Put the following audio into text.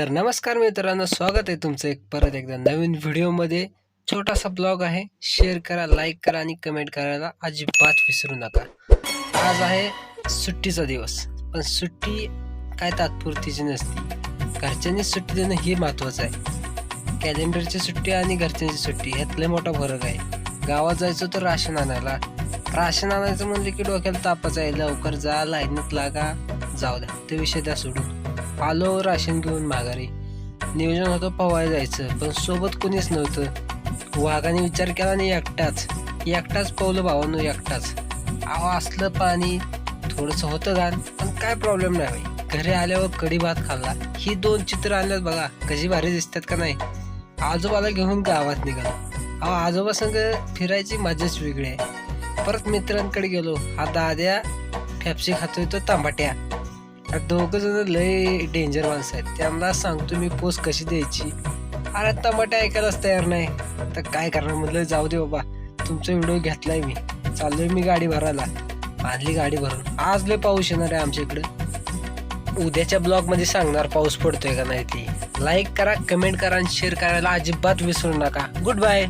तर नमस्कार मित्रांनो स्वागत आहे तुमचं एक परत एकदा नवीन व्हिडिओमध्ये. छोटासा ब्लॉग आहे शेअर करा लाईक करा आणि कमेंट करायला अजिबात विसरू नका. आज आहे सुट्टीचा दिवस पण सुट्टी काय तात्पुरतीची नसती. घरच्यांनी सुट्टी देणं हे महत्त्वाचं आहे. कॅलेंडरची सुट्टी आणि घरच्यांची सुट्टी ह्यातलय मोठा फरक आहे. गावात जायचं तर राशन आणायला. राशन आणायचं म्हणलं की डोक्याला तापच आहे. लवकर जा लाईनत लागा. जाऊ द्या ते विषय त्या सोडून. आलो राशन घेऊन माघारी. नियोजन होतं पवायला जायचं पण सोबत कोणीच नव्हतं. वाघाने विचार केला आणि एकटाच. एकटाच पावलं भावानं एकटाच. अहो असलं पाणी थोडंसं होतं घाण पण काय प्रॉब्लेम नाही घरी आल्यावर कढी भात खाल्ला. ही दोन चित्र आणल्यात बघा कशी भारी दिसतात का नाही. आजोबाला घेऊन गावात निघालो. अहो आजोबा संग फिरायची मजाच वेगळी आहे. परत मित्रांकडे गेलो. हा दाद्या फॅप्सी खातोय तो तांबाट्या. दोघं जण लय डेंजर माणसं आहेत. त्यांना सांगतो मी पोस्ट कशी द्यायची. अरे टमाटे ऐकायलाच तयार नाही. तर काय करणार म्हटलं जाऊ दे बाबा. तुमचा व्हिडिओ घेतलाय मी. चाललोय मी गाडी भरायला. आणली गाडी भरून. आज लय पाऊस येणार आहे आमच्या इकडं. उद्याच्या ब्लॉगमध्ये सांगणार पाऊस पडतोय का नाही ती. लाईक करा कमेंट करा आणि शेअर करायला अजिबात विसरू नका. Good bye